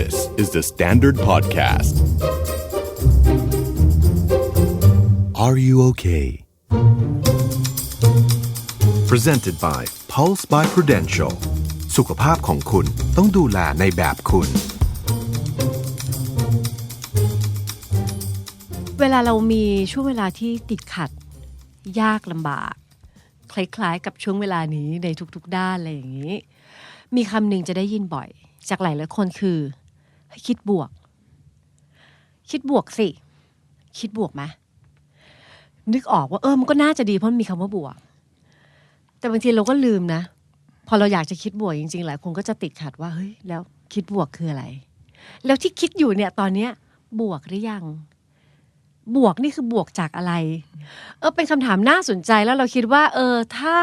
This is the Standard Podcast. Are you okay? Presented by Pulse by Prudential สุขภาพของคุณต้องดูแลในแบบคุณ เวลาเรามีช่วงเวลาที่ติดขัด ยากลำบาก คล้ายๆ กับช่วงเวลานี้ในทุกๆด้านอะไรอย่างนี้ มีคำหนึ่งจะได้ยินบ่อยจากหลายหลายๆคนคือ ให้คิดบวก คิดบวกสิ คิดบวกไหมนึกออกว่าเออมันก็น่าจะดีเพราะมีคำว่าบวก แต่บางทีเราก็ลืมนะ พอเราอยากจะคิดบวกจริงๆหลายคนก็จะติดขัดว่าเฮ้ยแล้วคิดบวกคืออะไร แล้วที่คิดอยู่เนี่ย ตอนเนี้ย บวกหรือยัง บวกนี่คือบวกจากอะไร เออเป็นคำถามน่าสนใจแล้วเราคิดว่า เออ ถ้า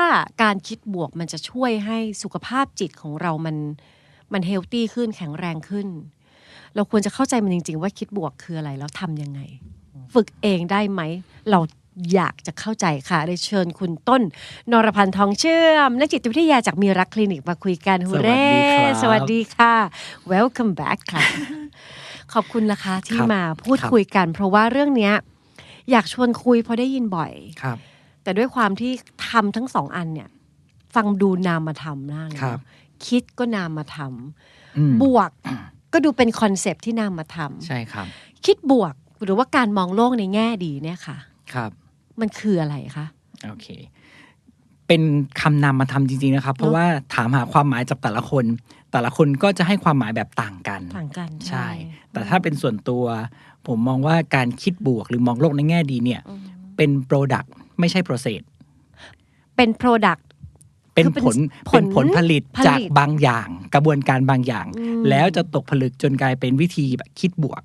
การคิดบวกมันจะช่วยให้สุขภาพจิตของเรามันมันเฮลตี้ขึ้นแข็งแรงขึ้น เราควรจะเข้าใจมันจริง ๆ ว่าคิดบวกคืออะไรแล้วทำยังไง ฝึกเองได้ไหม เราอยากจะเข้าใจค่ะได้เชิญคุณต้น นรพันธ์ทองเชื่อม นักจิตวิทยาจากมีรักคลินิกมาคุยกันฮูเร่สวัสดีครับสวัสดีค่ะ welcome back ค่ะ ขอบคุณนะคะที่ครับมาพูดครับคุยกัน เพราะว่าเรื่องเนี้ย อยากชวนคุยเพราะได้ยินบ่อยครับ แต่ด้วยความที่ทำทั้งสองอันเนี่ย ฟังดูนามธรรมมากเลยครับเนอะคิดก็นามธรรมอืมบวก ก็ดูเป็นคอนเซปต์ที่นามธรรมใช่ครับ คิดบวกหรือว่าการมองโลกในแง่ดีเนี่ยค่ะ ครับ มันคืออะไรคะโอเค เป็นคำนำมาทำจริงๆนะครับ เพราะว่าถามหาความหมายจากแต่ละคน แต่ละคนก็จะให้ความหมายแบบต่างกัน ต่างกันใช่ แต่ถ้าเป็นส่วนตัว ผมมองว่าการคิดบวกหรือมองโลกในแง่ดีเนี่ย เป็นโปรดักต์ไม่ใช่ process เป็น Product เป็นคือ เป็นผลผลเป็นผลผลิตผลิตจากบางอย่าง กระบวนการบางอย่างอืมแล้วจะตกผลึกจนกลายเป็นวิธีแบบคิดบวก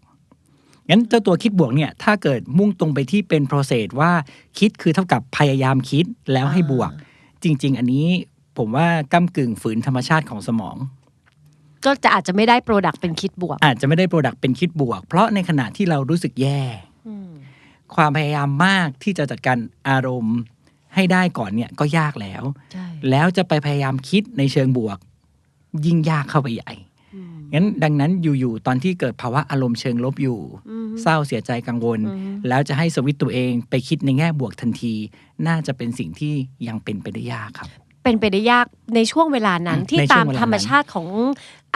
งั้นเจ้าตัวคิดบวกเนี่ยถ้าเกิดมุ่งตรงไปที่เป็น process ว่าคิดคือเท่ากับพยายามคิดแล้วให้บวก จริง ๆ อันนี้ผมว่าก้ากึ่งฝืนธรรมชาติของสมอง ก็จะอาจจะไม่ได้ Product เป็นคิดบวก อาจจะไม่ได้โปรดักต์เป็นคิดบวก เพราะในขณะที่เรารู้สึกแย่อืมความพยายามมากที่จะจัดการอารมณ์ ให้ได้ก่อนเนี่ยก็ยากแล้วใช่แล้วจะไปพยายามคิดในเชิงบวก ยิ่งยากเข้าไปใหญ่อืมงั้นดังนั้นอยู่ๆตอนที่เกิดภาวะอารมณ์เชิงลบอยู่อืมเศร้าเสียใจกังวลอืมแล้วจะให้สวิตช์ตัวเองไปคิดในแง่บวกทันที น่าจะเป็นสิ่งที่ยังเป็นไปได้ยากครับ เป็นไปได้ยากในช่วงเวลานั้นอืมที่ในช่วงตามเวลานั้นธรรมชาติของ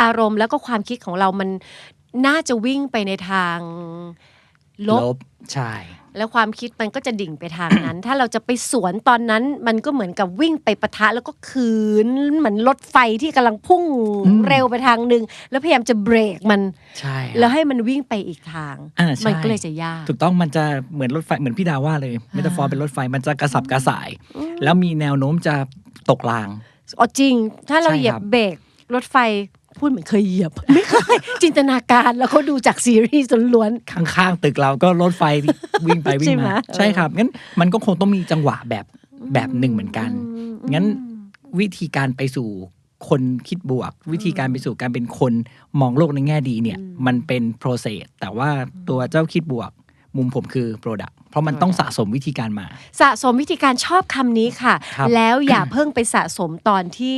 อารมณ์ แล้วก็ความคิดของเรามันน่าจะวิ่งไปในทางลบใช่ แล้วความคิดมันก็จะดิ่งไปทางนั้น ถ้าเราจะไปสวนตอนนั้น มันก็เหมือนกับวิ่งไปปะทะแล้วก็คืนเหมือนรถไฟที่กำลังพุ่งอืมเร็วไปทางหนึ่งแล้วพยายามจะเบรกมันใช่ครับแล้วให้มันวิ่งไปอีกทางอ่าใช่มันก็เลยจะยาก ถูกต้องมันจะเหมือนรถไฟเหมือนพี่ดาว่าเลยเมตาฟอร์เป็นรถไฟมันจะกระสับกระส่าย แล้วมีแนวโน้มจะตกรางอ๋อจริง ถ้าเราใช่เหยียครับบเบรกรถไฟ พูดเหมือนเคยเหยียบ ไม่เคยจินตนาการแล้วเขาดูจากซีรีส์ล้วนข้างๆตึกเราก็รถไฟวิ่งไปวิ่ใช่งไหมมาเออใช่ครับงั้นมันก็คงต้องมีจังหวะแบบแบบหนึ่งเหมือนกัน งั้นวิธีการไปสู่คนคิดบวก วิธีการไปสู่การเป็นคนมองโลกในแง่ดีเนี่ย มันเป็น process แต่ว่าตัวเจ้าคิดบวกมุมผมคือ product เพราะมันต้องสะสมวิธีการมา สะสมวิธีการชอบคำนี้ค่ะครับแล้วอย่าเพิ่งไปสะสมตอนที่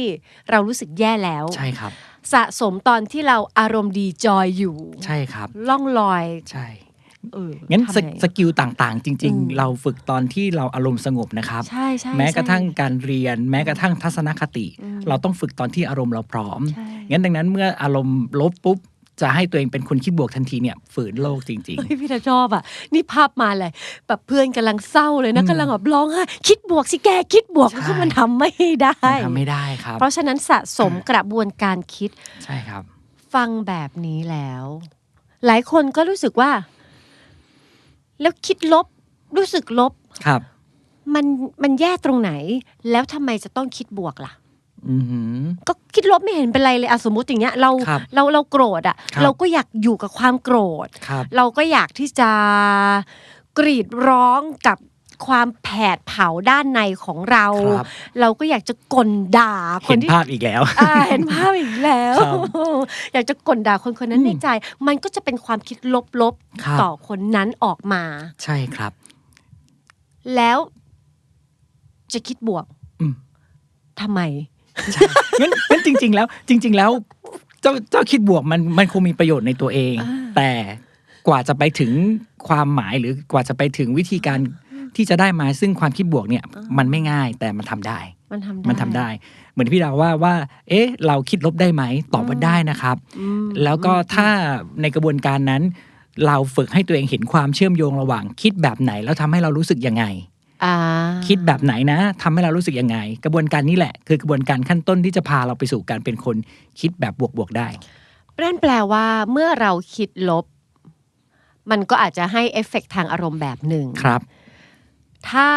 เรารู้สึกแย่แล้ว ใช่ครับ สะสมตอนที่เราอารมณ์ดีจอยอยู่ ใช่ครับ ล่องลอยใช่เอองั้นทำสไสกิลต่างๆ จริง อืม ๆ เราฝึกตอนที่เราอารมณ์สงบนะครับ ใช่ใช่แม้กระทั่งใช่ การเรียน แม้กระทั่งทัศนคติเราต้องฝึกตอนที่อารมณ์เราพร้อม ใช่ งั้นดังนั้นเมื่ออารมณ์ลบปุ๊บ จะให้ตัวเองเป็นคนคิดบวกทันทีเนี่ยฝืนโลกจริงเฮ้ยพี่ดาชอบอะ นี่ภาพมาเลยแบบเพื่อนกำลังเศร้าเลยนะกำลังแบบร้องไห้คิดบวกสิแกคิดบวกใช่ก็มันทำไม่ได้ๆมันทำไม่ได้ครับ เพราะฉะนั้นสะสมกระบวนการคิด ใช่ครับ ฟังแบบนี้แล้ว หลายคนก็รู้สึกว่า แล้วคิดลบ รู้สึกลบครับ มันมันแย่ตรงไหน แล้วทำไมจะต้องคิดบวกล่ะอือหือ ก็คิดลบไม่เห็นเป็นไรเลยอะสมมติอย่างเงี้ยเราครับเราเราโกรธอะครับเราก็อยากอยู่กับความโกรธครับเราก็อยากที่จะกรีดร้องกับความแผดเผาด้านในของเราครับเราก็อยากจะกลด่าคเห็นนที่ภาพอีกแล้วอ่าเห็นภาพอีกแล้วครับอยากจะกลด่าคนคนนั้นในใจ มันก็จะเป็นความคิดลบครับๆต่อคนนั้นออกมา ใช่ครับ แล้วจะคิดบวกอืมทำไม งั้นงั้นจริง ๆ แล้ว จริง ๆ แล้ว เจ้าเจ้าคิดบวกมันมันคงมีประโยชน์ในตัวเองอ่าแต่กว่าจะไปถึงความหมายหรือกว่าจะไปถึงวิธีการที่จะได้มาซึ่งความคิดบวกเนี่ย มันไม่ง่ายแต่มันทำได้ มันทำได้มันทำได้ เหมือนพี่ดาวว่าว่า เอ๊ะ เราคิดลบได้ไหมตอบว่าได้นะครับอืมแล้วก็ถ้าในกระบวนการนั้น เราฝึกให้ตัวเองเห็นความเชื่อมโยงระหว่างคิดแบบไหน แล้วทำให้เรารู้สึกยังไงอ่า คิดแบบไหนนะทำให้เรารู้สึกยังไง กระบวนการนี้แหละ คือกระบวนการขั้นต้นที่จะพาเราไปสู่การเป็นคนคิดแบบบวกๆได้นั่นแปลว่าเมื่อเราคิดลบ มันก็อาจจะให้เอฟเฟกต์ทางอารมณ์แบบหนึ่งครับ ถ้า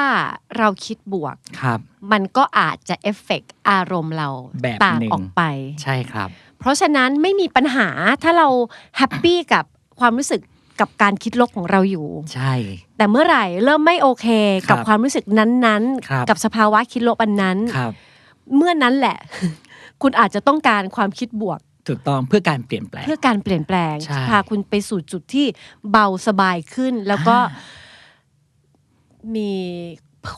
เราคิดบวกครับ มันก็อาจจะเอฟเฟกต์อารมณ์เราแบบต่างหนึ่งออกไป ใช่ครับ เพราะฉะนั้นไม่มีปัญหาถ้าเราแฮปปี้กับความรู้สึก กับการคิดลบของเราอยู่ ใช่ แต่เมื่อไหร่เริ่มไม่โอเคกับครับความรู้สึกนั้นครับๆกับสภาวะคิดลบอันนั้นครับเมื่อนั้นแหละ คุณอาจจะต้องการความคิดบวกถูกต้องเพื่อการเปลี่ยนแปลง เพื่อการเปลี่ยนแปลงใช่พาคุณไปสู่จุดที่เบาสบายขึ้น แล้วก็อ่ามี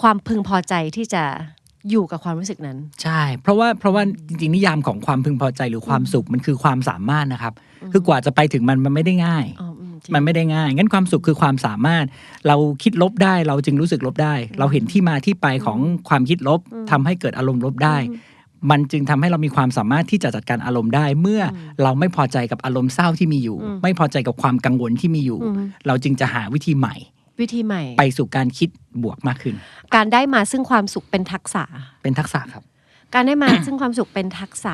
ความพึงพอใจที่จะอยู่กับความรู้สึกนั้น ใช่ เพราะว่าเพราะว่าจริงๆนิยามของความพึงพอใจหรือความสุขมันคือความสามารถนะครับ คือกว่าจะไปถึงมันมันไม่ได้ง่ายอ๋ออืจริง มันไม่ได้ง่าย งั้นความสุขคือความสามารถ เราคิดลบได้เราจึงรู้สึกลบได้ เราเห็นที่มาที่ไปของความคิดลบทำให้เกิดอารมณ์ลบได้ มันจึงทำให้เรามีความสามารถที่จะจัดการอารมณ์ได้ เมื่ออเราไม่พอใจกับอารมณ์เศร้าที่มีอยู่ ไม่พอใจกับความกังวลที่มีอยู่อืมเราจึงจะหาวิธีใหม่ วิธีใหม่ ไปสู่การคิดบวกมากขึ้น การได้มาซึ่งความสุขเป็นทักษะ เป็นทักษะครับ การได้มาซึ่งความสุขเป็นทักษะ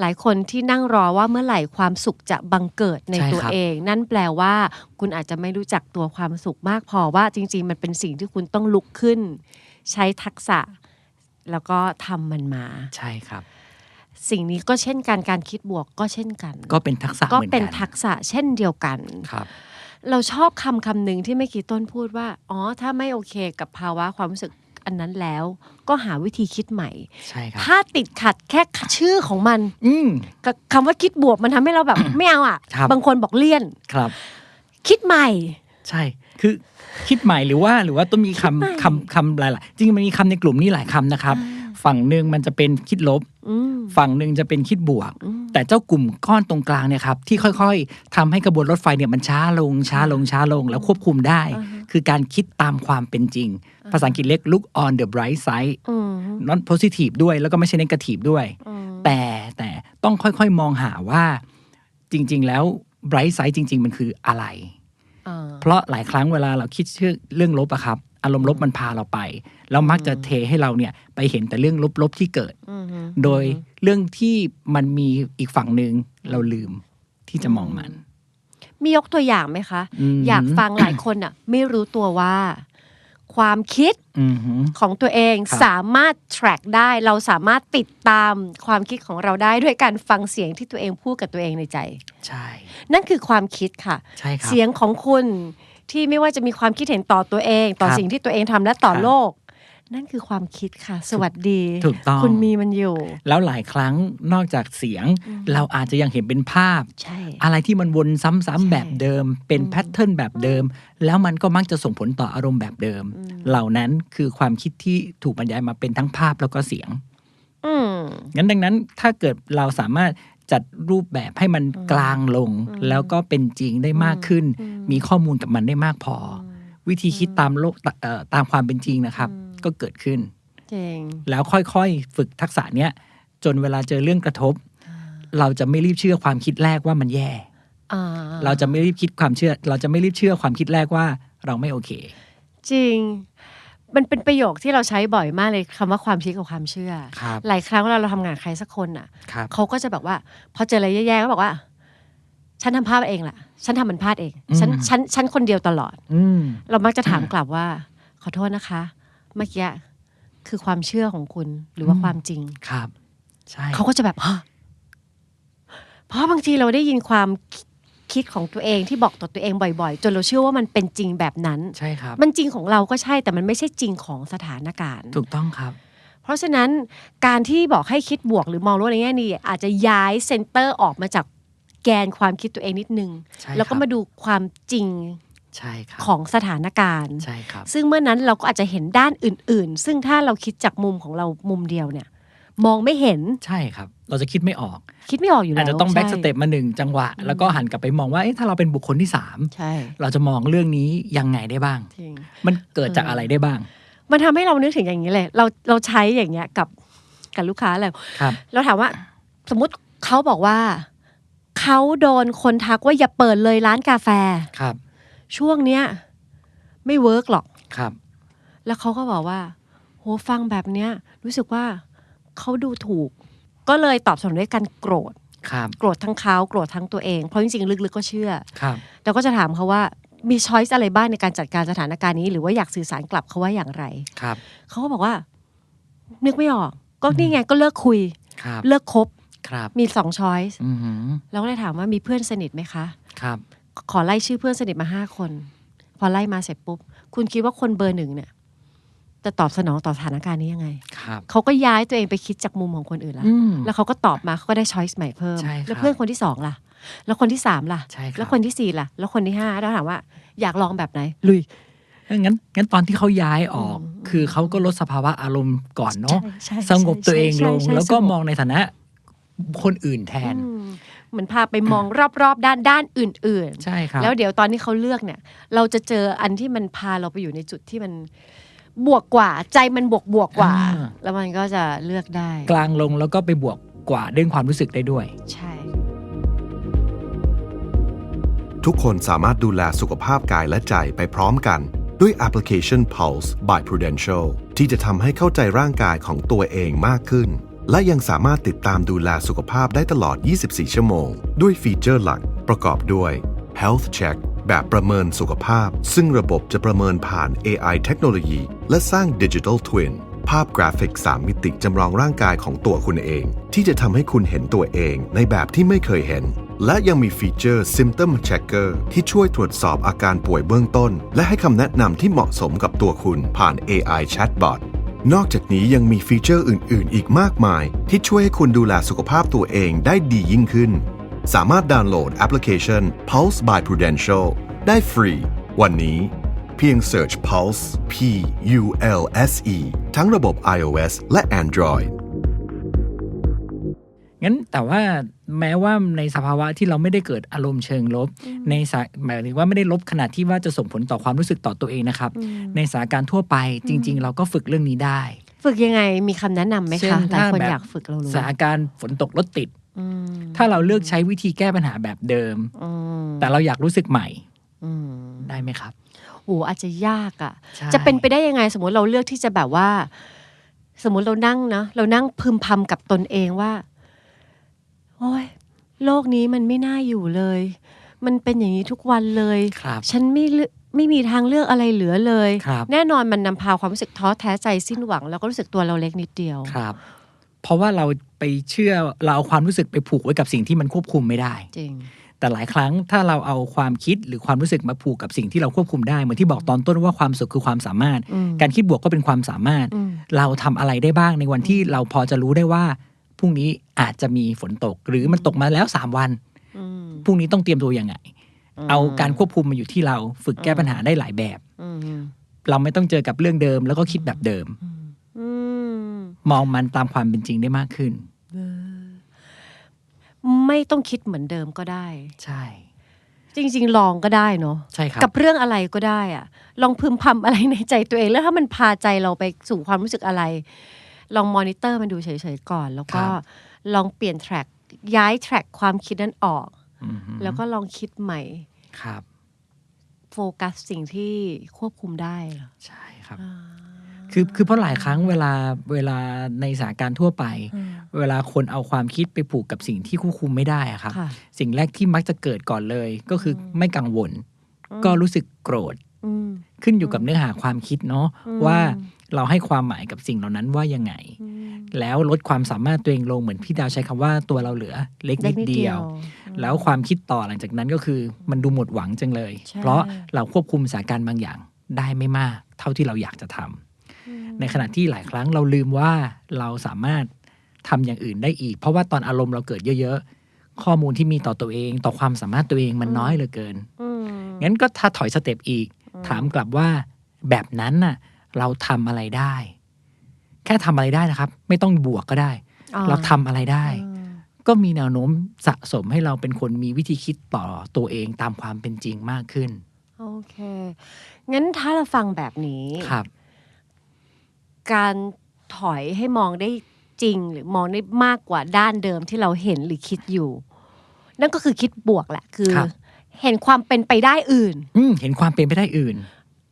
หลายคนที่นั่งรอว่าเมื่อไหร่ความสุขจะบังเกิดในใช่ตัวครับเอง นั่นแปลว่า คุณอาจจะไม่รู้จักตัวความสุขมากพอว่าจริง ๆ มันเป็นสิ่งที่คุณต้องลุกขึ้น ใช้ทักษะ แล้วก็ทำมันมา ใช่ครับสิ่งนี้ก็เช่นกันการคิดบวกก็เช่นกัน ก็เป็นทักษะก็เหมือนเป็นกันทักษะเช่นเดียวกันครับ เราชอบคำคำหนึ่งที่เมื่อกี้ต้นพูดว่า อ๋อ ถ้าไม่โอเคกับภาวะความรู้สึก อันนั้นแล้ว ก็หาวิธีคิดใหม่ ใช่ครับ ถ้าติดขัดแค่ชื่อของมันอืม กับคำว่าคิดบวกมันทำให้เราแบบ ไม่เอาอะครับบางคนบอกเลี่ยน ครับ คิดใหม่ ใช่ คือคิดใหม่หรือว่าหรือว่าต้องมีคิดใหม่คำคำคำหลายๆจริงๆมันมีคำในกลุ่มนี้หลายคำนะครับ ฝั่งหนึ่งมันจะเป็นคิดลบอืมฝั่งหนึ่งจะเป็นคิดบวก แต่เจ้ากลุ่มก้อนตรงกลางเนี่ยครับที่ค่อยๆทำให้กระบวนรถไฟเนี่ยมันช้าลงช้าลงช้าลงแล้วควบคุมได้ คือการคิดตามความเป็นจริง ภาษาอังกฤษเรียก look on the bright side อืม not positive ด้วยแล้วก็ไม่ใช่ negative ด้วยอืมแต่แต่ต้องค่อยๆมองหาว่าจริง ๆ แล้ว bright side จริง ๆ มันคืออะไรอ่าเพราะหลายครั้งเวลาเราคิดเชื่อเรื่องลบอะครับ อารมณ์ลบมันพาเราไป แล้วมักจะเทให้เราเนี่ยไปเห็นแต่เรื่องลบๆที่เกิดอืมโดยเรื่องที่มันมีอีกฝั่งหนึ่งเราลืมที่จะมองมัน มียกตัวอย่างไหมคะอืมอยากฟังหลายคนอะ ไม่รู้ตัวว่าความคิดอือหือของตัวเองครับสามารถ track ได้เราสามารถติดตามความคิดของเราได้ด้วยการฟังเสียงที่ตัวเองพูดกับตัวเองในใจ ใช่ นั่นคือความคิดค่ะใช่ครับเสียงของคุณ ที่ไม่ว่าจะมีความคิดเห็นต่อตัวเอง ต่อครับสิ่งที่ตัวเองทำและต่อครับ โลก นั่นคือความคิดค่ะ สวัสดี ถูกต้อง คุณมีมันอยู่ แล้วหลายครั้งนอกจากเสียงเราอาจจะยังเห็นเป็นภาพ ใช่ อะไรที่มันวนซ้ำใช่ๆแบบเดิม เป็นอืมแพทเทิร์นแบบเดิม แล้วมันก็มักจะส่งผลต่ออารมณ์แบบเดิม อืม เหล่านั้นคือความคิดที่ถูกบรรยายมาเป็นทั้งภาพแล้วก็เสียง อืมงั้นดังนั้นถ้าเกิดเราสามารถ จัดรูปแบบให้มันกลางลง แล้วก็เป็นจริงได้มากขึ้น มีข้อมูลกับมันได้มากพออวิธีคิดตามโลกเอ่อตามความเป็นจริงนะครับ ก็เกิดขึ้นเจ๋งแล้วค่อยๆ ฝึกทักษะเนี้ยจนเวลาเจอเรื่องกระทบ เราจะไม่รีบเชื่อความคิดแรกว่ามันแย่อ่าเราจะไม่รีบคิดความเชื่อ เราจะไม่รีบเชื่อความคิดแรกว่าเราไม่โอเค จริง มันเป็นประโยคที่เราใช้บ่อยมากเลยคำว่าความคิดกับความเชื่อ ครับหลายครั้งเวลาเราทำงานกับใครสักคนอะ ครับเขาก็จะแบบว่า พอเจออะไรแย่ๆก็บอกว่า ฉันทำพลาดเองแหละฉันทำมันพลาดเอง ฉันอืมฉันฉันคนเดียวตลอด อืม เรามักจะถามกลับว่า ขอโทษนะคะ เมื่อกี้คือความเชื่อของคุณหรือว่าอืม ความจริง ครับ ใช่ เขาก็จะแบบฮะเพราะบางทีเราได้ยินความ คิดของตัวเองที่บอกต่อตัวเองบ่อยๆ จนเราเชื่อว่ามันเป็นจริงแบบนั้น ใช่ครับ มันจริงของเราก็ใช่แต่มันไม่ใช่จริงของสถานการณ์ ถูกต้องครับ เพราะฉะนั้นการที่บอกให้คิดบวกหรือมองโลกในแง่ดีอาจจะย้ายเซนเตอร์ออกมาจากแกนความคิดตัวเองนิดนึง ใช่แล้วก็ครับ มาดูความจริงใช่ครับของสถานการณ์ ใช่ครับ ซึ่งเมื่อนั้นเราก็อาจจะเห็นด้านอื่น ๆ ซึ่งถ้าเราคิดจากมุมของเรามุมเดียวเนี่ย มองไม่เห็น ใช่ครับ เราจะคิดไม่ออก คิดไม่ออกอยู่แล้วอาจจะต้องแบ็กสใช่เต็ปมาหนึ่งจังหวะ แล้วก็หันกลับไปมองว่าเอ๊ะถ้าเราเป็นบุคคลที่สามใช่เราจะมองเรื่องนี้ยังไงได้บ้างจริงมันเกิดจากอะไรได้บ้าง มันทำให้เรานึกถึงอย่างนี้เลยเราเราใช้อย่างเงี้ยกับกับลูกค้าเลยครับเราถามว่าสมมติเขาบอกว่าเขาโดนคนทักว่าอย่าเปิดเลยร้านกาแฟครับ ช่วงเนี้ยไม่เวิร์กหรอกครับ แล้วเขาก็บอกว่า โหฟังแบบเนี้ย รู้สึกว่าเขาดูถูก ก็เลยตอบสนองด้วยการโกรธครับโกรธทั้งเขาโกรธทั้งตัวเอง เพราะจริงๆ ลึกๆ ก็เชื่อครับแล้วก็จะถามเขาว่ามีช้อยส์อะไรบ้างในการจัดการสถานการณ์นี้ หรือว่าอยากสื่อสารกลับเขาว่าอย่างไรครับเขาก็บอกว่า นึกไม่ออก ก็นี่ไงก็เลิกคุยครับเลิกคบครับมีสองช้อยส์อือหือแล้วก็เลยถามว่ามีเพื่อนสนิทไหมคะครับ ขอไล่ชื่อเพื่อนสนิทมาห้าคน พอไล่มาเสร็จปุ๊บ คุณคิดว่าคนเบอร์หนึ่งเนี่ย จะตอบสนองต่อสถานการณ์นี้ยังไง ครับ เขาก็ย้ายตัวเองไปคิดจากมุมของคนอื่นละอืมแล้วเขาก็ตอบมาเขาก็ได้ช้อยส์ใหม่เพิ่ม ใช่ครับแล้วเพื่อนคนที่สองล่ะ แล้วคนที่สามล่ะ ใช่ครับ แล้วคนที่สี่ล่ะ แล้วคนที่ห้าแล้วถามว่าอยากลองแบบไหน ลุย งั้นงั้นตอนที่เขาย้ายออก อืม คือเขาก็ลดสภาวะอารมณ์ก่อนเนาะใช่ใช่สงบตัวเองใช่ลงใช่แล้วก็สงบมองในฐานะคนอื่นแทน อืมเหมือนพาไปมองรอบๆด้านด้านอื่นใช่ครับๆแล้วเดี๋ยวตอนที่เขาเลือกเนี่ย เราจะเจออันที่มันพาเราไปอยู่ในจุดที่มัน บวกกว่าใจมันบวกบวกกว่า อ่า แล้วมันก็จะเลือกได้ กลางลงแล้วก็ไปบวกกว่าเรื่องความรู้สึกได้ด้วย ใช่ ทุกคนสามารถดูแลสุขภาพกายและใจไปพร้อมกัน ด้วยแอปพลิเคชัน Pulse by Prudential ที่จะทำให้เข้าใจร่างกายของตัวเองมากขึ้น และยังสามารถติดตามดูแลสุขภาพได้ตลอด 24 ชั่วโมง ด้วยฟีเจอร์หลักประกอบด้วย Health Check แบบประเมินสุขภาพ ซึ่งระบบจะประเมินผ่าน AI เทคโนโลยี และสร้าง Digital Twin ภาพกราฟิก 3 มิติจำลองร่างกายของตัวคุณเอง ที่จะทำให้คุณเห็นตัวเองในแบบที่ไม่เคยเห็น และยังมีฟีเจอร์ Symptom Checker ที่ช่วยตรวจสอบอาการป่วยเบื้องต้น และให้คำแนะนำที่เหมาะสมกับตัวคุณผ่าน AI Chatbot นอกจากนี้ยังมีฟีเจอร์อื่น ๆ อีกมากมาย ที่ช่วยให้คุณดูแลสุขภาพตัวเองได้ดียิ่งขึ้น สามารถดาวน์โหลดแอปพลิเคชัน Pulse by Prudential ได้ฟรี วันนี้ เพียง Search Pulse P U L S E ทั้งระบบ iOS และ Android งั้นแต่ว่าแม้ว่าในสภาวะที่เราไม่ได้เกิดอารมณ์เชิงลบ ในสาหมายถึงว่าไม่ได้ลบขนาดที่ว่าจะส่งผลต่อความรู้สึกต่อตัวเองนะครับ ในสถานการณ์ทั่วไปจริง ๆ เราก็ฝึกเรื่องนี้ได้ ฝึกยังไงมีคำแนะนำไหมเช่คะนหลายคนถ้าแบบอยากฝึกเรารู้ สถานการณ์ฝนตกรถติดอืม ถ้าเราเลือกใช้วิธีแก้ปัญหาแบบเดิมอืมแต่เราอยากรู้สึกใหม่อืมได้ไหมครับโอ้อาจจะยากอะใช่จะเป็นไปได้ยังไง สมมติเราเลือกที่จะแบบว่า สมมติเรานั่งนะเรานั่งพึมพำกับตนเองว่า โอ้ยโลกนี้มันไม่น่าอยู่เลย มันเป็นอย่างนี้ทุกวันเลยครับฉันไม่เลือกไม่มีทางเลือกอะไรเหลือเลยครับแน่นอนมันนำพาความรู้สึกท้อแท้ใจสิ้นหวัง แล้วก็รู้สึกตัวเราเล็กนิดเดียวครับ เพราะว่าเราไปเชื่อเราเอาความรู้สึกไปผูกไว้กับสิ่งที่มันควบคุมไม่ได้ จริง แต่หลายครั้งถ้าเราเอาความคิดหรือความรู้สึกมาผูกกับสิ่งที่เราควบคุมได้เหมือนที่บอกตอนต้นว่าความสุขคือความสามารถ อืม การคิดบวกก็เป็นความสามารถ อืม เราทำอะไรได้บ้างในวันที่เราพอจะรู้ได้ว่าพรุ่งนี้อาจจะมีฝนตก หรือมันตกมาแล้วสามวันอืมพรุ่งนี้ต้องเตรียมตัวยังไง เอาการควบคุมมาอยู่ที่เราฝึกแก้ปัญหาได้หลายแบบ อืม เราไม่ต้องเจอกับเรื่องเดิม แล้วก็คิดแบบเดิม อื มมองมันตามความเป็นจริงได้มากขึ้น ไม่ต้องคิดเหมือนเดิมก็ได้ ใช่ จริง ๆ ลองก็ได้เนาะใช่ครับกับเรื่องอะไรก็ได้อะลองพึมพำอะไรในใจตัวเองแล้วถ้ามันพาใจเราไปสู่ความรู้สึกอะไร ลองมอนิเตอร์มันดูเฉยๆก่อน แล้วก็ครับลองเปลี่ยนแทร็กย้ายแทร็กความคิดนั้นออกอือหือแล้วก็ลองคิดใหม่ครับ โฟกัสสิ่งที่ควบคุมได้เหรอใช่ครับ คือคือเพราะหลายครั้งเวลาเวลาในสถานการณ์ทั่วไป เวลาคนเอาความคิดไปผูกกับสิ่งที่ควบคุมไม่ได้อะครับค่ะสิ่งแรกที่มักจะเกิดก่อนเลย ก็คือไม่กังวล ก็รู้สึกโกรธอืมขึ้นอยู่กับเนื้อหาความคิดเนาะอืมว่าเราให้ความหมายกับสิ่งเหล่านั้นว่ายังไงอืมแล้วลดความสามารถตัวเองลงเหมือนพี่ดาวใช้คำว่าตัวเราเหลือเล็กเล็นิกดนิดเดีเดียยววแล้วความคิดต่อหลังจากนั้นก็คือมันดูหมดหวังจังเลยใช่เพราะเราควบคุมสถานการณ์บางอย่างได้ไม่มาก เท่าที่เราอยากจะทำ ในขณะที่หลายครั้งเราลืมว่าเราสามารถทำอย่างอื่นได้อีก เพราะว่าตอนอารมณ์เราเกิดเยอะ ๆ ข้อมูลที่มีต่อตัวเอง ต่อความสามารถตัวเองมันน้อยเหลือเกินอืมงั้นก็ถ้าถอยสเต็ปอีก ถามกลับว่าแบบนั้นน่ะ เราทำอะไรได้ แค่ทำอะไรได้นะครับ ไม่ต้องบวกก็ได้อ่เราทำอะไรได้อืมก็มีแนวโน้มสะสมให้เราเป็นคนมีวิธีคิดต่อตัวเองตามความเป็นจริงมากขึ้น โอเค งั้นถ้าเราฟังแบบนี้ครับ การถอยให้มองได้จริง หรือมองได้มากกว่าด้านเดิมที่เราเห็นหรือคิดอยู่ นั่นก็คือคิดบวกแหละคือ ครับ เห็นความเป็นไปได้อื่น อืมเห็นความเป็นไปได้อื่น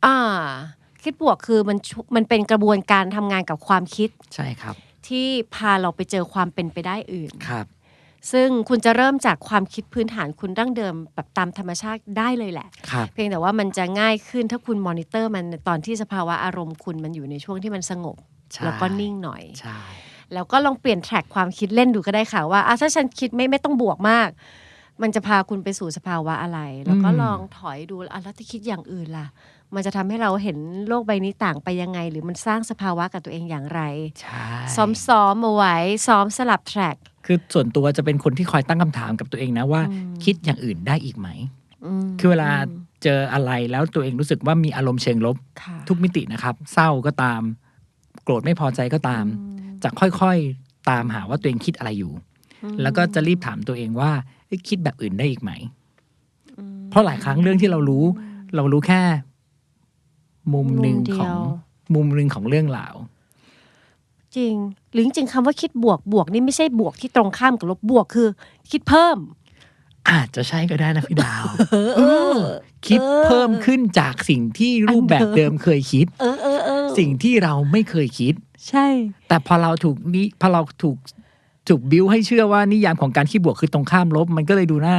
อ่า คิดบวกคือมันชุมันเป็นกระบวนการทำงานกับความคิดใช่ครับที่พาเราไปเจอความเป็นไปได้อื่น ครับ ซึ่งคุณจะเริ่มจากความคิดพื้นฐานคุณดั้งเดิมแบบตามธรรมชาติได้เลยแหละครับเพียงแต่ว่ามันจะง่ายขึ้นถ้าคุณมอนิเตอร์มันตอนที่สภาวะอารมณ์คุณมันอยู่ในช่วงที่มันสงบใช่แล้วก็นิ่งหน่อยใช่แล้วก็ลองเปลี่ยนแทร็กความคิดเล่นดูก็ได้ค่ะว่าอะถ้าฉันคิดไม่ไม่ต้องบวกมาก มันจะพาคุณไปสู่สภาวะอะไร แล้วก็ลองถอยดูอะแล้วถ้าคิดอย่างอื่นล่ะ มันจะทำให้เราเห็นโลกใบนี้ต่างไปยังไง หรือมันสร้างสภาวะกับตัวเองอย่างไรใช่ซ้อมๆเอาไว้ซ้อมสลับแทร็กคือส่วนตัวจะเป็นคนที่คอยตั้งคำถามกับตัวเองนะว่าอืมคิดอย่างอื่นได้อีกไหมมคือเวลาเจออะไรแล้วตัวเองรู้สึกว่ามีอารมณ์เชิงลบค่ะทุกมิตินะครับ เศร้าก็ตาม โกรธไม่พอใจก็ตาม จะค่อยๆตามหาว่าตัวเองคิดอะไรอยู่ แล้วก็จะรีบถามตัวเองว่าเอ๊ะคิดแบบอื่นได้อีกไหม เพราะหลายครั้งเรื่องที่เรารู้ เรารู้แค่ มุมหนึ่งมุมเดีขยองวมุมหนึ่งของเรื่องราว จริง หรือจริงๆคำว่าคิดบวกบวกนี่ไม่ใช่บวกที่ตรงข้ามกับลบบวกคือ คิดเพิ่ม อาจจะใช่ก็ได้นะพี่ดาวเออคิดเพิ่มขึ้นจากสิ่งที่รูปแบบเดิมเคยคิดเออเออเออสิ่งที่เราไม่เคยคิด ใช่ แต่พอเราถูกนี้พอเราถูกถูกบิ้วให้เชื่อว่านิยามของการคิดบวกคือตรงข้ามลบ มันก็เลยดูน่า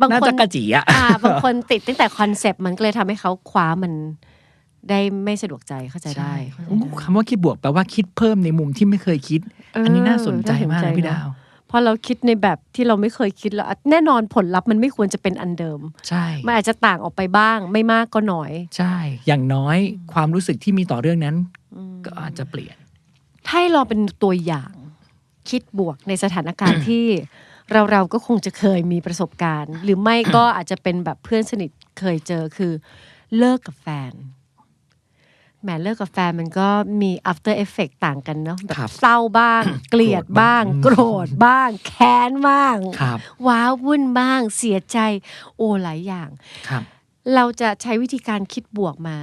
บางน่าคนจะกระจีอะอ่าบางคนติดตั้งแต่คอนเซปต์มันก็เลยทำให้เขาคว้ามัน ได้ไม่สะดวกใจเข้าใจได้เข้าใจได้คำว่าคิดบวกแปลว่าคิดเพิ่มในมุมที่ไม่เคยคิด อันนี้น่าสนใจมากเลยพี่ดาวพอเราคิดในแบบที่เราไม่เคยคิดแล้วแน่นอนผลลัพธ์มันไม่ควรจะเป็นอันเดิม ใช่ มันอาจจะต่างออกไปบ้าง ไม่มากก็น้อย ใช่ อย่างน้อยความรู้สึกที่มีต่อเรื่องนั้นก็อาจจะเปลี่ยนให้เราเป็นตัวอย่างคิดบวกในสถานการณ์ที่เราเราก็คงจะเคยมีประสบการณ์ หรือไม่ก็อาจจะเป็นแบบเพื่อนสนิทเคยเจอคือเลิกกับแฟน แหมเลิกกับแฟนมันก็มี after effect ต่างกันเนาะแบบครับเศร้าบ้าง เกลียดบ้าง โกโกรรธธบ้าบ้างงแค้นบ้างครับว้าวุ่นบ้าง เสียใจ โอ้หลายอย่างครับเราจะใช้วิธีการคิดบวกมา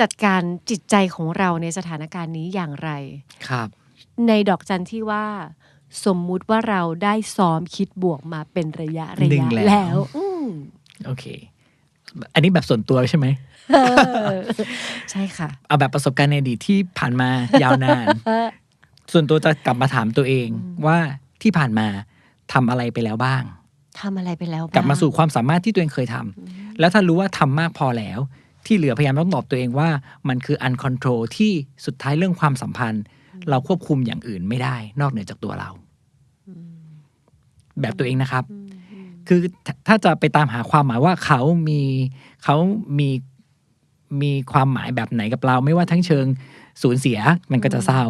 จัดการจิตใจของเราในสถานการณ์นี้อย่างไรครับ ในดอกจันที่ว่า สมมุติว่าเราได้ซ้อมคิดบวกมาเป็นระยะระหนึ่ยะงแล้วแล้วอืมโอเค อันนี้แบบส่วนตัวใช่ไหมเออใช่ค่ะ เอาแบบประสบการณ์ในอดีตที่ผ่านมายาวนาน ส่วนตัวจะกลับมาถามตัวเองว่าที่ผ่านมาทำอะไรไปแล้วบ้างทำอะไรไปแล้วบ้งกลับมาสู่ความสามารถที่ตัวเองเคยทำแล้วถ้ารู้ว่าทำมากพอแล้ว ที่เหลือพยายามต้องตอบตัวเองว่า มันคือ uncontrol ที่สุดท้ายเรื่องความสัมพันธ์ เราควบคุมอย่างอื่นไม่ได้ นอกเหนือจากตัวเรา แบบตัวเองนะครับ คือถ้าถ้าจะไปตามหาความหมายว่าเขามีเขามีมีความหมายแบบไหนกับเรา ไม่ว่าทั้งเชิงสูญเสียมันก็จะเศร้า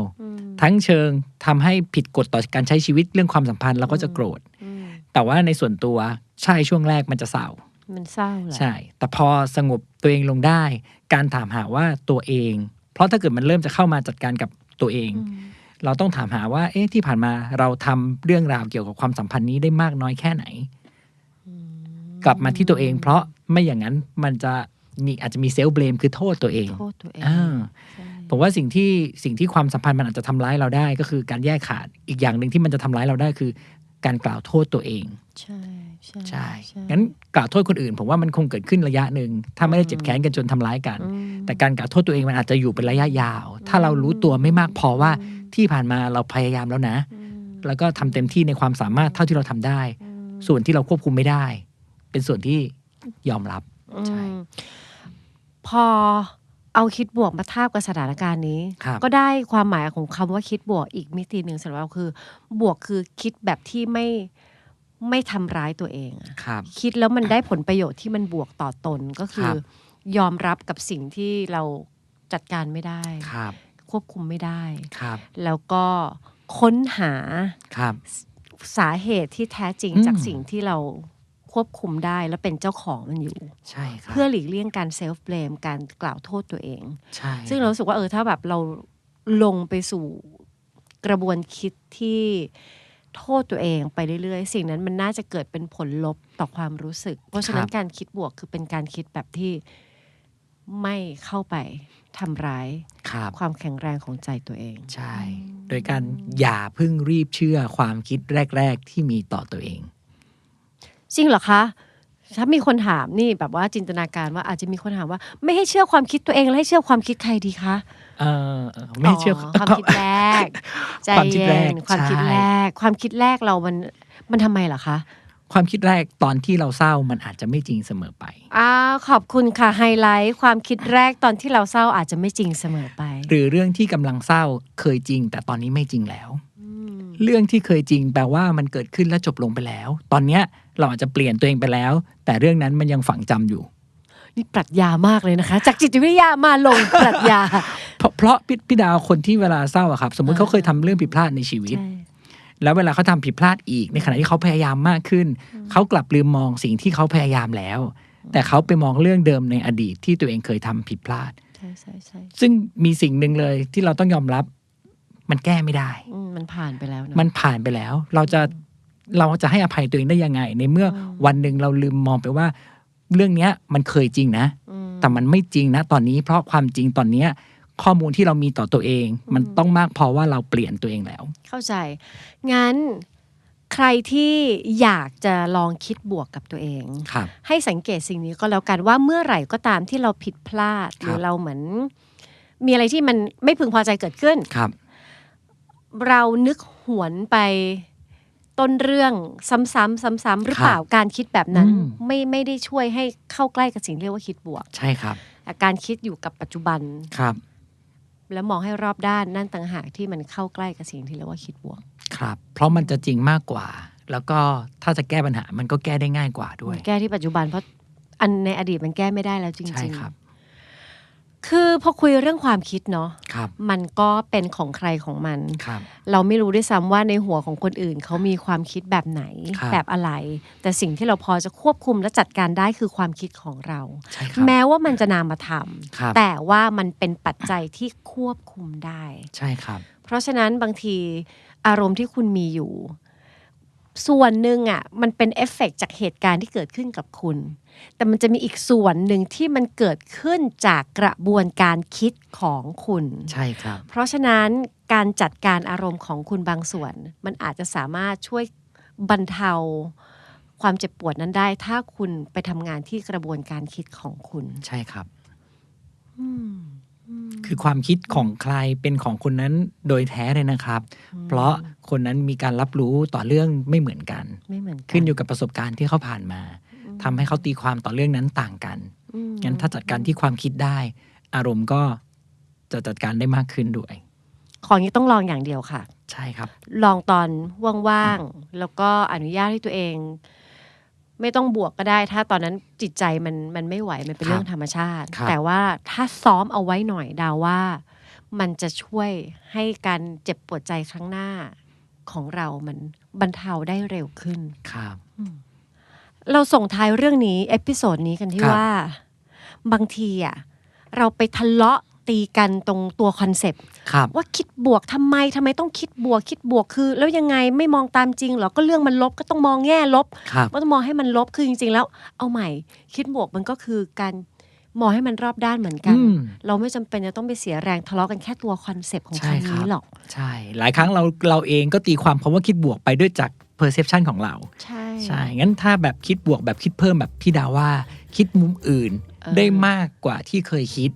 ทั้งเชิงทำให้ผิดกฎต่อการใช้ชีวิตเรื่องความสัมพันธ์เราก็จะโกรธอืมแต่ว่าในส่วนตัวใช่ช่วงแรกมันจะเศร้า มันเศร้าแหละใช่ แต่พอสงบตัวเองลงได้ การถามหาว่าตัวเอง เพราะถ้าเกิดมันเริ่มจะเข้ามาจัดการกับตัวเอง เราต้องถามหาว่า เอ๊ะที่ผ่านมาเราทำเรื่องราวเกี่ยวกับความสัมพันธ์นี้ได้มากน้อยแค่ไหน กลับมาที่ตัวเอง เพราะไม่อย่างนั้นมันจะมีอาจจะมีเซลฟ์เบลมคือโทษตัวเองโทษตัวเองอ่าใช่ผมว่าสิ่งที่สิ่งที่ความสัมพันธ์มันอาจจะทำร้ายเราได้ ก็คือการแยกขาดอีกอย่างหนึ่งที่มันจะทำร้ายเราได้คือ การกล่าวโทษตัวเองใช่ใช่ใช่งั้นกล่าวโทษคนอื่น ผมว่ามันคงเกิดขึ้นระยะหนึ่งถ้าไม่ได้เจ็บแค้นกันจนทำร้ายกันอืมแต่การกล่าวโทษตัวเองมันอาจจะอยู่เป็นระยะยาว ถ้าเรารู้ตัวไม่มากพอว่าที่ผ่านมาเราพยายามแล้วนะ แล้วก็ทำเต็มที่ในความสามารถเท่าที่เราทำได้ ส่วนที่เราควบคุมไม่ได้ เป็นส่วนที่ยอมรับใช่อืมพอเอาคิดบวกมาทาบกับสถานการณ์นี้ครับก็ได้ความหมายของคำว่าคิดบวกอีกมิติหนึ่งสำหรับเราคือ บวกคือคิดแบบที่ไม่ไม่ทำร้ายตัวเองอะครับคิดแล้วมันได้ผลประโยชน์ที่มันบวกต่อตนก็คือครับยอมรับกับสิ่งที่เราจัดการไม่ได้ครับ ควบคุมไม่ได้ครับ แล้วก็ค้นหาครับสาเหตุที่แท้จริงอืมจากสิ่งที่เรา ควบคุมได้และเป็นเจ้าของมันอยู่ ใช่ครับเพื่อหลีกเลี่ยงการเซลฟ์เบลมการกล่าวโทษตัวเอง ใช่ ซึ่งเรารู้สึกว่าเออถ้าแบบเราลงไปสู่กระบวนคิดที่โทษตัวเองไปเรื่อยๆ สิ่งนั้นมันน่าจะเกิดเป็นผลลบต่อความรู้สึก เพราะฉะนั้นครับการคิดบวกคือเป็นการคิดแบบที่ไม่เข้าไปทำร้ายครับความแข็งแรงของใจตัวเอง ใช่ โดยการอย่าเพิ่งรีบเชื่อความคิดแรก ๆ ที่มีต่อตัวเอง จริงเหรอคะ ถ้ามีคนถามนี่แบบว่าจินตนาการว่าอาจจะมีคนถามว่า ไม่ให้เชื่อความคิดตัวเอง แล้วให้เชื่อความคิดใครดีคะเออเออไม่เชื่อความคิดแรกใจความคิดเย็แรกนความคิดใช่แรก ความคิดแรกเรามันมันทำไมเหรอคะความคิดแรกตอนที่เราเศร้ามันอาจจะไม่จริงเสมอไปอ่าขอบคุณค่ะไฮไลท์ความคิดแรกตอนที่เราเศร้าอาจจะไม่จริงเสมอไป หรือเรื่องที่กำลังเศร้าเคยจริง แต่ตอนนี้ไม่จริงแล้ว เรื่องที่เคยจริงแปลว่ามันเกิดขึ้นและจบลงไปแล้ว ตอนเนี้ย เราอาจจะเปลี่ยนตัวเองไปแล้ว แต่เรื่องนั้นมันยังฝังจำอยู่นี่ปรัชญามากเลยนะคะ จากจิตวิทยามาลงปรัชญา เพราะเพราะพี่พี่ดาวคนที่เวลาเศร้าอะครับ สมมุติอ่าเขาเคยทำเรื่องผิดพลาดในชีวิตใช่แล้วเวลาเขาทำผิดพลาดอีก ในขณะที่เขาพยายามมากขึ้น เขากลับลืมมองสิ่งที่เขาพยายามแล้ว แต่เขาไปมองเรื่องเดิมในอดีตที่ตัวเองเคยทำผิดพลาดใช่ใช่ใช่ซึ่งมีสิ่งหนึ่งเลยที่เราต้องยอมรับ มันแก้ไม่ได้อืมมันผ่านไปแล้วนะมันผ่านไปแล้ว เราจะ เราจะให้อภัยตัวเองได้ยังไง ในเมื่ออมวันหนึ่งเราลืมมองไปว่า เรื่องเนี้ยมันเคยจริงนะอืมแต่มันไม่จริงนะ ตอนนี้เพราะความจริงตอนเนี้ยข้อมูลที่เรามีต่อตัวเอง มันต้องมากพอว่าเราเปลี่ยนตัวเองแล้ว เข้าใจ งั้นใครที่อยากจะลองคิดบวกกับตัวเองครับให้สังเกตสิ่งนี้ก็แล้วกันว่าเมื่อไหร่ก็ตามที่เราผิดพลาดหครัรืบอเราเหมือน มีอะไรที่มันไม่พึงพอใจเกิดขึ้นครับ เรานึกหวนไป ต้นเรื่องซ้ำๆซ้ำๆหรือเปล่าการคิดแบบนั้นอืมไม่ไม่ได้ช่วยให้เข้าใกล้กับสิ่งที่เรียกว่าคิดบวก ใช่ครับแต่การคิดอยู่กับปัจจุบันครับ แล้วมองให้รอบด้านนั่นต่างหากที่มันเข้าใกล้กับสิ่งที่เรียกว่าคิดบวก ครับ เพราะมันจะจริงมากกว่า แล้วก็ถ้าจะแก้ปัญหามันก็แก้ได้ง่ายกว่าด้วย แก้ที่ปัจจุบันเพราะอันในอดีตมันแก้ไม่ได้แล้วจใช่ริงครับๆ คือพอคุยเรื่องความคิดเนาะครับมันก็เป็นของใครของมันครับเราไม่รู้ด้วยซ้ำว่าในหัวของคนอื่นเขามีความคิดแบบไหนครับแบบอะไร แต่สิ่งที่เราพอจะควบคุมและจัดการได้คือความคิดของเราใช่ครับแม้ว่ามันจะนามธรรมครับแต่ว่ามันเป็นปัจจัยที่ควบคุมได้ ใช่ครับ เพราะฉะนั้นบางทีอารมณ์ที่คุณมีอยู่ ส่วนหนึ่งอะมันเป็นเอฟเฟกต์จากเหตุการณ์ที่เกิดขึ้นกับคุณ แต่มันจะมีอีกส่วนหนึ่งที่มันเกิดขึ้นจากกระบวนการคิดของคุณ ใช่ครับ เพราะฉะนั้นการจัดการอารมณ์ของคุณบางส่วน มันอาจจะสามารถช่วยบรรเทาความเจ็บปวดนั้นได้ ถ้าคุณไปทำงานที่กระบวนการคิดของคุณ ใช่ครับ คือความคิดของใครเป็นของคนนั้นโดยแท้เลยนะครับ เพราะคนนั้นมีการรับรู้ต่อเรื่องไม่เหมือนกัน ไม่เหมือนกัขึ้นอยู่กับประสบการณ์ที่เขาผ่านมาทำให้เขาตีความต่อเรื่องนั้นต่างกันอืมงั้นถ้าจัดการที่ความคิดได้ อารมณ์ก็จะจัดการได้มากขึ้นด้วย ของนี้ต้องลองอย่างเดียวค่ะ ใช่ครับ ลองตอนว่างๆแล้วก็อนุญาตให้ตัวเอง ไม่ต้องบวกก็ได้ ถ้าตอนนั้นจิตใจมันมันไม่ไหวมันเป็นครับเรื่องธรรมชาติครับแต่ว่าถ้าซ้อมเอาไว้หน่อยดาวว่า มันจะช่วยให้การเจ็บปวดใจครั้งหน้าของเรามันบรรเทาได้เร็วขึ้นครับเราส่งท้ายเรื่องนี้ เอพิโซดนี้กันที่ครับว่า บางทีอะเราไปทะเลาะ ตีกันตรงตัวคอนเซปต์ครับว่าคิดบวกทำไมทำไมต้องคิดบวกคิดบวกคือ แล้วยังไงไม่มองตามจริงเหรอก็เรื่องมันลบก็ต้องมองแง่ลบครับก็ต้องมองให้มันลบคือจริง ๆ แล้วเอาใหม่ คิดบวกมันก็คือการมองให้มันรอบด้านเหมือนกันอืมเราไม่จำเป็นจะต้องไปเสียแรงทะเลาะกันแค่ตัวคอนเซปต์ของใช่คำครับนี้หรอกใช่ หลายครั้งเราเราเองก็ตีความคำว่าคิดบวกไปด้วยจาก perception ของเรา ใช่ใช่งั้นถ้าแบบคิดบวกแบบคิดเพิ่มแบบพี่ดาว่า คิดมุมอื่นเออได้มากกว่าที่เคยคิด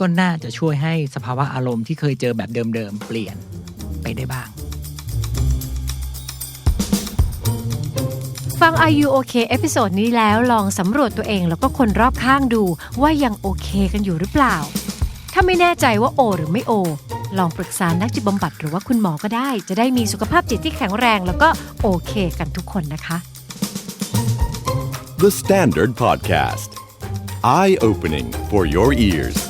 ก็น่าจะช่วยให้สภาวะอารมณ์ที่เคยเจอแบบเดิมๆเปลี่ยนไปได้บ้าง ฟัง Are You OK เอพิโซดนี้แล้วลองสำรวจตัวเองแล้วก็คนรอบข้างดูว่ายังโอเคกันอยู่หรือเปล่า ถ้าไม่แน่ใจว่าโอ หรือไม่โอ ลองปรึกษานักจิตบำบัดหรือว่าคุณหมอก็ได้ จะได้มีสุขภาพจิตที่แข็งแรงแล้วก็โอเคกันทุกคนนะคะ The Standard Podcast. Eye opening for your ears.